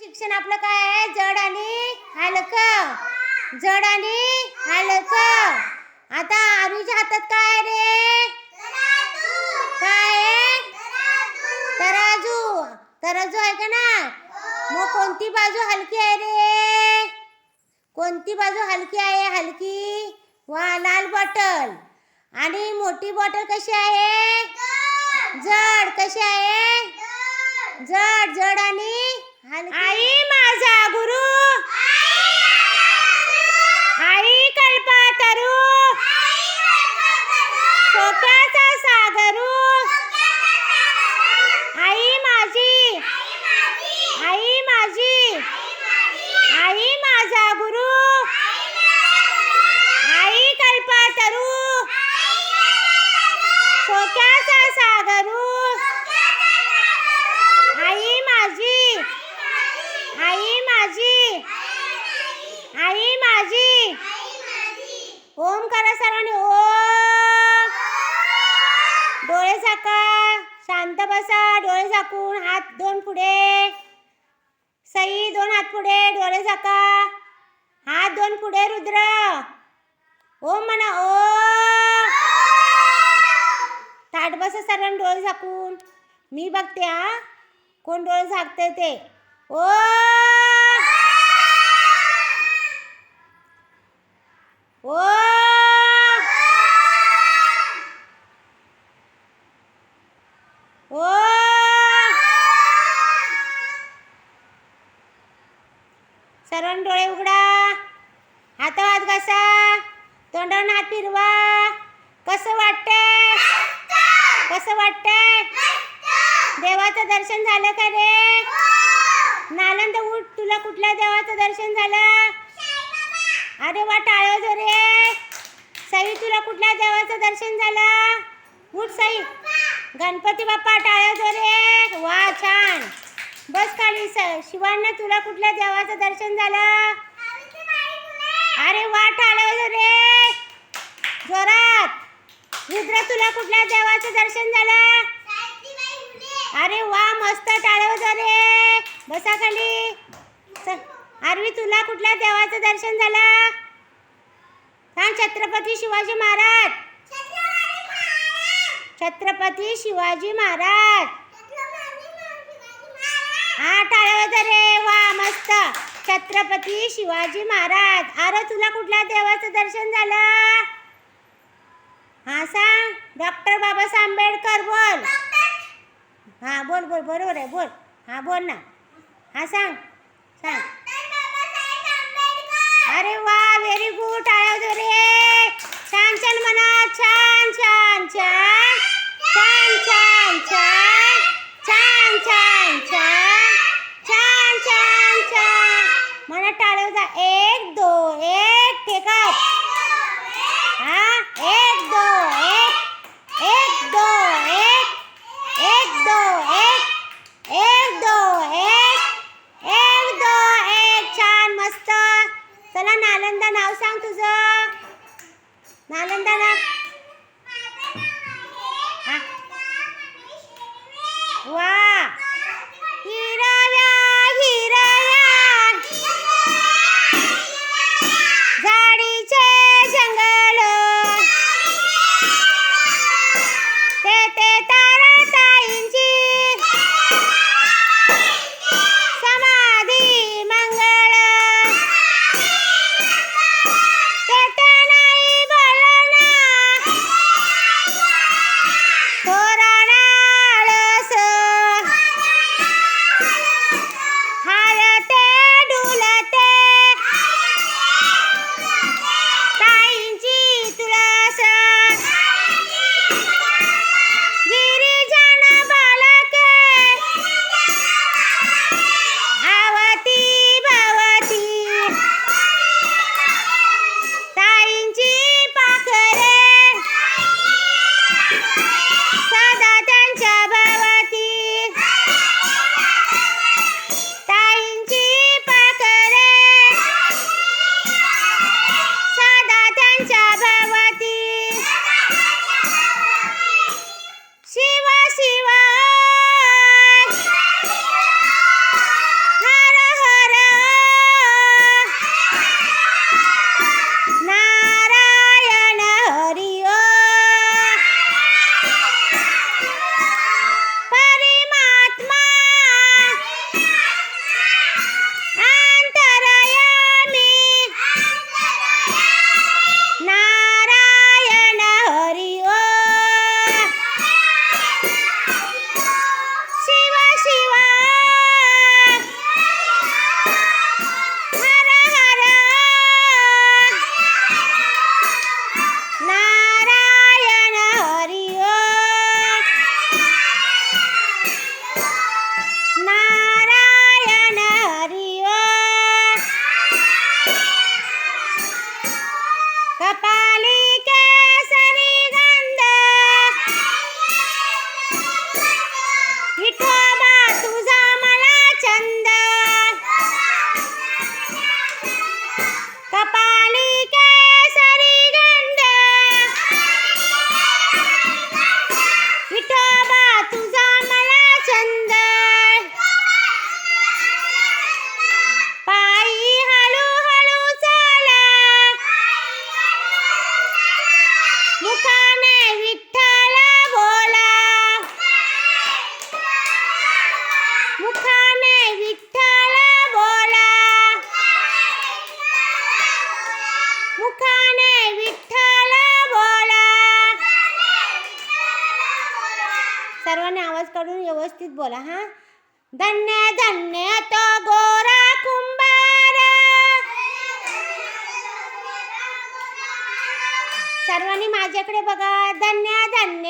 शिक्षण आपलं काय आहे? जड आणि हलकं. जड आणि हलकं. आता आरुच्या हातात काय रे? काय आहे? तराजू. तराजू आहे का ना? मग कोणती बाजू हलकी आहे रे? कोणती बाजू हलकी आहे? हलकी. वा लाल बॉटल. आणि मोठी बॉटल कशी आहे? जड. कशी आहे? जड. जड आणि आई माझा गुरु! आई कल्पतरू सोप्याचा सागरू आई माझी आई माझी आई माझा गुरु आई कल्पतरू सोक्याचा सागरू आई माझी आई माझी आई माझी ओम करा सर्वांनी ओम डोळे झाका शांत बसा डोळे झाकून हात दोन पुढे सई दोन हात पुढे डोळे झाका हात दोन पुढे रुद्र ओम म्हणा ओम ताट बसा सर्वांनी डोळे झाकून मी बघते हा कोण डोळे झाकते ते ओ ओ ओ सर्वांनी डोळे उघडा हातावर हात घासा तोंडावर हात फिरवा कसं वाटतंय कसं वाटतंय देवाचं दर्शन झालं का रे नालंद उठ तुला कुठल्या देवाचं दर्शन झालं अरे वा टाळ्या रे सई तुला कुठल्या देवाचं दर्शन झालं उठ सई गणपती बाप्पा टाळ्या रे वा छान बस खाली स शिवांना तुला कुठल्या देवाचं दर्शन झालं अरे वा टाळ्या रे जोरात रुद्र तुला कुठल्या देवाचं दर्शन झालं अरे वा मस्त टाळ्या रे बसा खाली. चल. आरवी तुला कुठल्या देवाचं दर्शन झालं? सांग छत्रपती शिवाजी महाराज. छत्रपती शिवाजी महाराज. हा टाळ्या रे. वा मस्त. छत्रपती शिवाजी महाराज. अरे तुला कुठल्या देवाचं दर्शन झालं? हा सांग. डॉक्टर बाबासाहेब आंबेडकर बोल. हा बोल बोल. बरोबर आहे. बोल. हा बोल ना. हा सांग. सांग. अरे वा व्हेरी गुड टाळ्या रे छान छान म्हणा. छान छान छान. छान छान छान. छान छान छान. छान छान छान. म्हणा टाळ्या जा एक दो एक. माझ्याकडे बघा धन्य धन्य.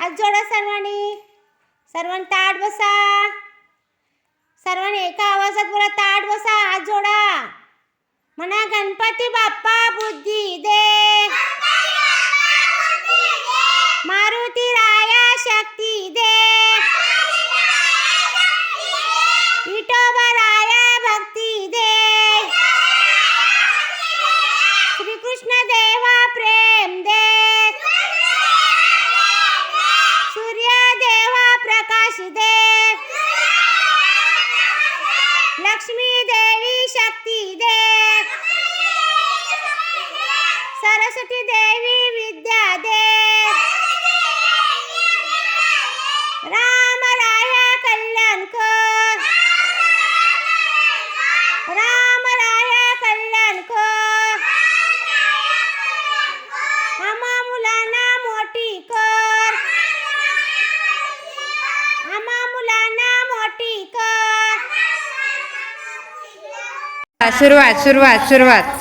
हात जोडा सर्वांनी. सर्वांनी ताट बसा. सर्वांनी एका आवाजात बोला ताट बसा हात जोडा. म्हणा गणपती बाप्पा बुद्धी दे. मारुती राया शक्ती दे. वासुदेव। लक्ष्मी देवी शक्ति देव सरस्वती देवी विद्या देव राम राया कल्याणकर। राम सुरुवात सुरुवात सुरुवात.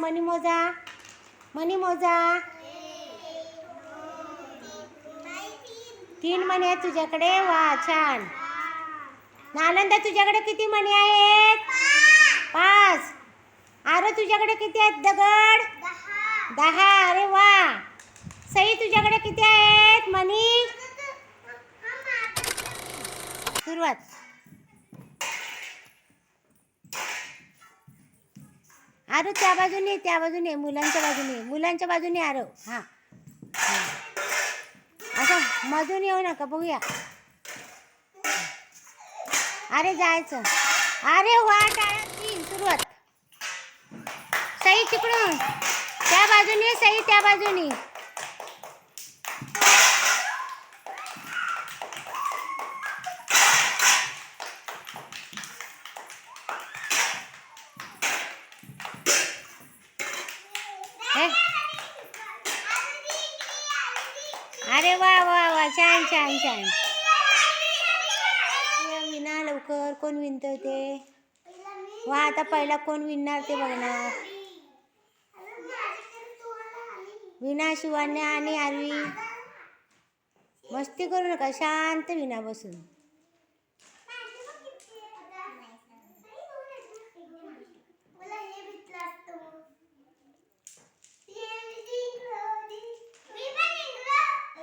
मनी मोजा. मनी मोजा. तीन मणी आहेत तुझ्याकडे? वा छान. नालंदा तुझ्याकडे किती मणी आहेत? पाच. अरे तुझ्याकडे किती आहेत दगड? दहा. अरे वा. सई तुझ्याकडे किती आहेत मणी? सुरुवात. आरो त्या बाजूने त्या बाजूने मुलांच्या बाजूने मुलांच्या बाजूने आरो हां. असं मधून येऊ नका बघूया. अरे जायचं. अरे वा टाळ्या तीन सुरुवात. सई तिकडून. त्या बाजूने सई त्या बाजूने हे. अरे वा वा वा छान छान छान या विना लवकर कोण विनतोय ते? वा आता पहिला कोण विणणार ते बघणार विना शिवान्या आणि आरवी. मस्ती करू नका शांत विना बसून.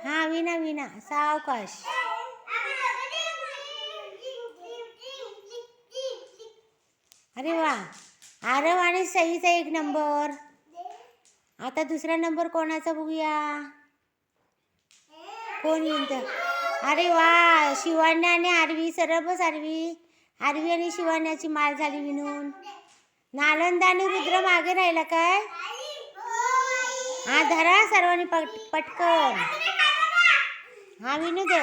हा विना विना सावकाश. अरे वा. आरव आणि सईचा एक नंबर. आता दुसरा नंबर कोणाचा बघूया? कोण विणत अरे वा शिवान्या आणि आरवी सरळ बस आरवी. आरवी आणि शिवान्याची माल झाली विणून नालंदा आणि रुद्र मागे राहिला काय? हा धरा सर्वांनी पट पटकन. हा विनू दे.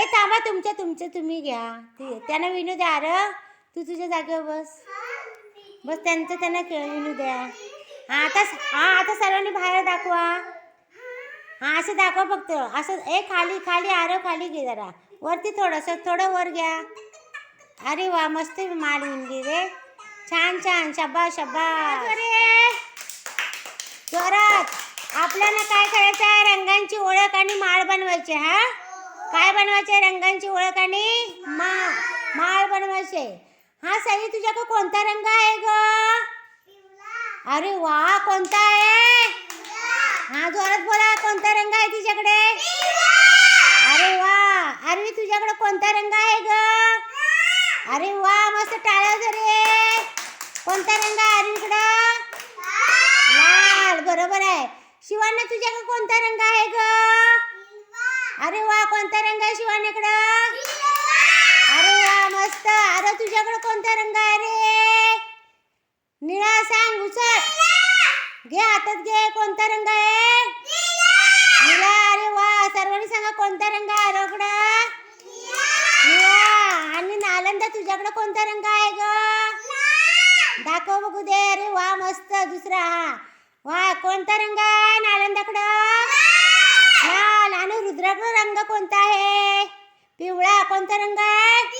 ए थांबा तुमच्या तुमचं तुम्ही घ्या. ते त्यांना विनू द्या अरे तू तुझ्या जागेवर बस. बस त्यांचं त्यांना खेळ विनू द्या. हा आता हा आता सर्वांनी बाहेर दाखवा. हा असं दाखवा फक्त. असं ए खाली खाली आरव खाली घे जरा. वरती थोडंसं थोडं वर घ्या. अरे वा मस्त माल विणली रे. छान छान. शब्बा शब्बा अरे जोरात. आपल्याला काय करायचं आहे? रंगांची ओळख आणि माळ बनवायची हा? काय बनवायचे रंगांची ओळख आणि मा माळ बनवायचे? हा सई तुझ्याकडे कोणता रंग आहे ग? अरे वा कोणता आहे? हा जोरात बोला कोणता रंग आहे तुझ्याकडे? अरे वा अरे तुझ्याकडे कोणता रंग आहे ग? अरे वा मस्त टाळ्या रे. कोणता रंग आहे अरवीकडं लाल बरोबर आहे. शिवाना तुझ्याकडे कोणता रंग आहे ग? अरे वा कोणता रंग आहे शिवानीकडं अरे वा मस्त. अरे तुझ्याकडे कोणता रंग आहे रे? निळा सांग उचल. घे हातात घे कोणता रंग आहे? निळा. अरे वा सर्वांनी सांगा कोणता रंग आहे अरोकडं निळा. आणि नालंदा तुझ्याकडे कोणता रंग आहे ग? दाखव बघू दे. अरे वा मस्त. दुसरा हा. वा कोणता रंग आहे नालंदाकडं? लाल. आणि रुद्राकडं रंग कोणता आहे? पिवळा कोणता रंग आहे?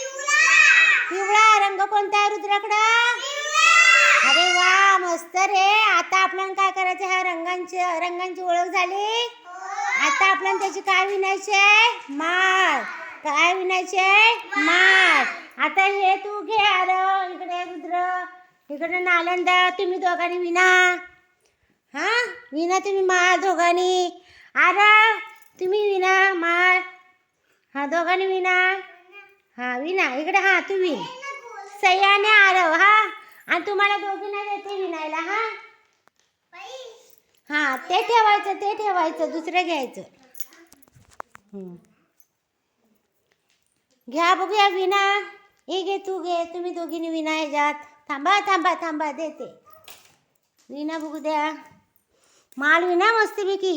पिवळा रंग कोणता आहे रुद्राकडं? अरे वा मस्त रे. आता आपल्याला काय करायचं? ह्या रंगांची रंगांची ओळख झाली. आता आपल्याला त्याची काय विणायची आहे? माळ. काय विणायची आहे? माळ. आता हे तू घे अरे इकडे रुद्र. इकडे नालंदा. तुम्ही दोघांनी विना. हा? विना तुम्ही माळ दोघांनी. अरे तुम्ही विना माळ. हा दोघांनी विना. हा विना इकडे हा तू विन सह्याने आरव हा. आणि तुम्हाला दोघींना देते विनायला हा. हा ते ठेवायचं ते ठेवायचं दुसरं घ्यायचं. घ्या बघूया विना. हे घे तू घे तुम्ही दोघींनी विना ह्याच्यात थांबा थांबा थांबा देते. विना बघू द्या. माल विना मस्त पैकी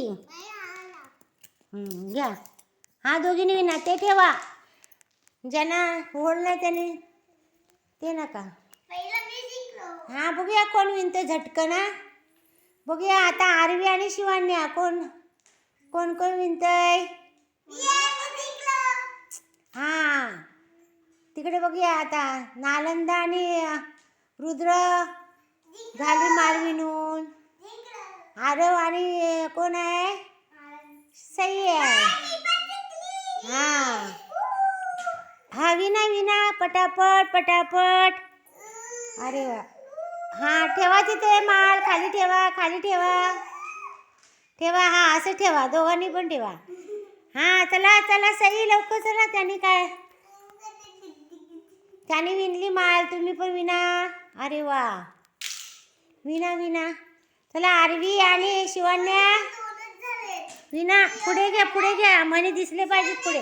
घ्या. हा दोघींनी विना ते ठेवा. ज्यांना होल नाही त्याने ते नका. हा बघूया कोण विणतो झटकन बघूया आता आरवी आणि शिवान्या कोण कोण कोण विणतंय हा. तिकडे बघूया आता नालंदा आणि रुद्र झाली माल विनून आरव आणि कोण आहे? सई आहे. हा. हा विना विना पटापट पटापट. अरे वा. हा ठेवा तिथे माल खाली ठेवा खाली ठेवा. ठेवा हा असं ठेवा दोघांनी पण ठेवा. हा चला चला सई लवकर चला त्याने काय? त्याने विणली माल तुम्ही पण विना. अरे वा. विना विना. चला आरवी आणि शिवान्या. विना पुढे घ्या पुढे घ्या. म्हणे दिसले पाहिजेत पुढे.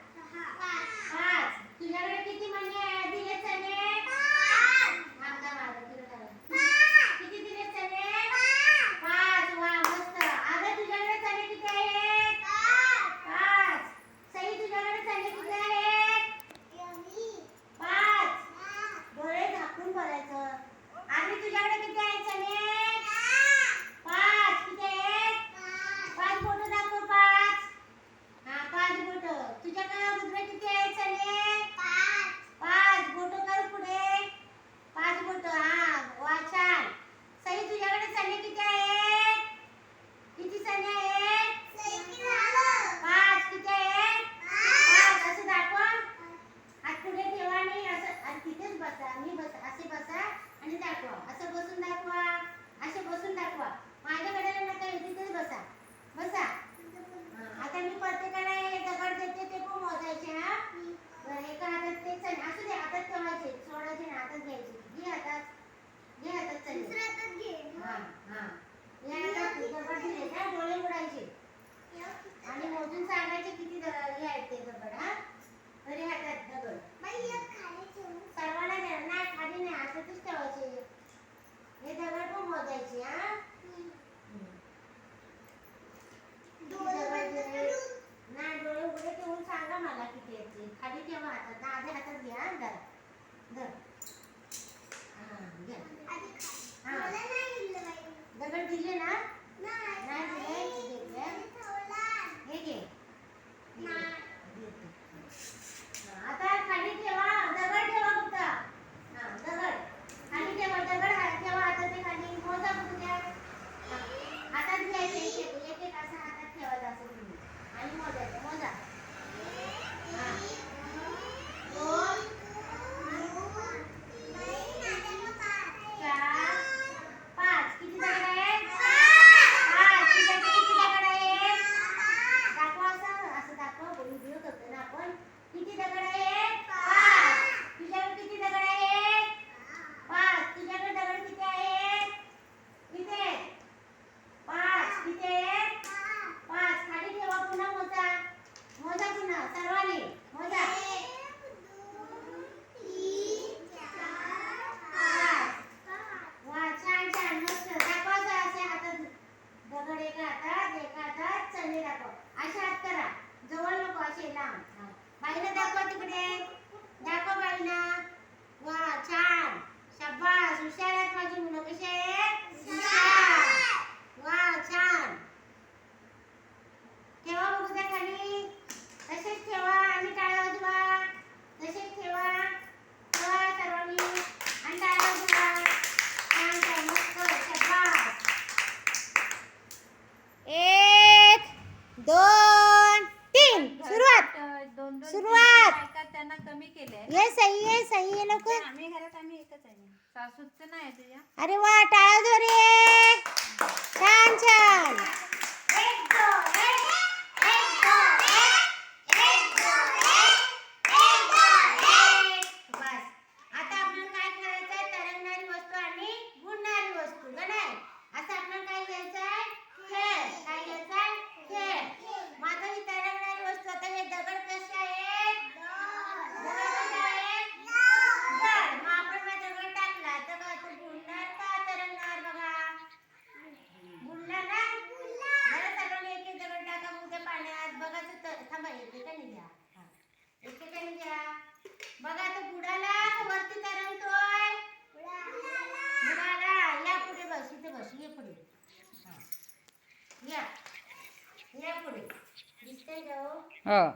her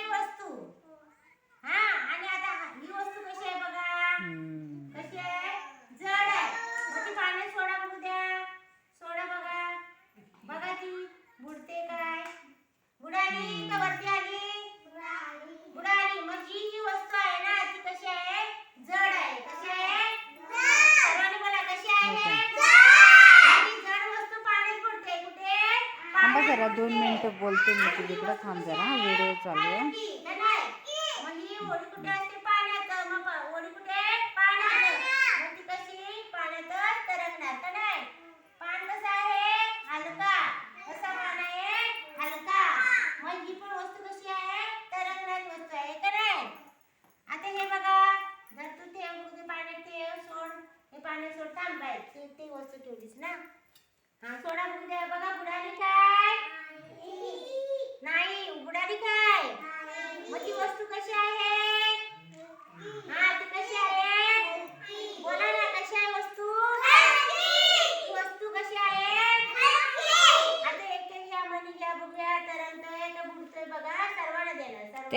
येते मी तिकडे थांब जरा व्हिडिओ चालू आहे.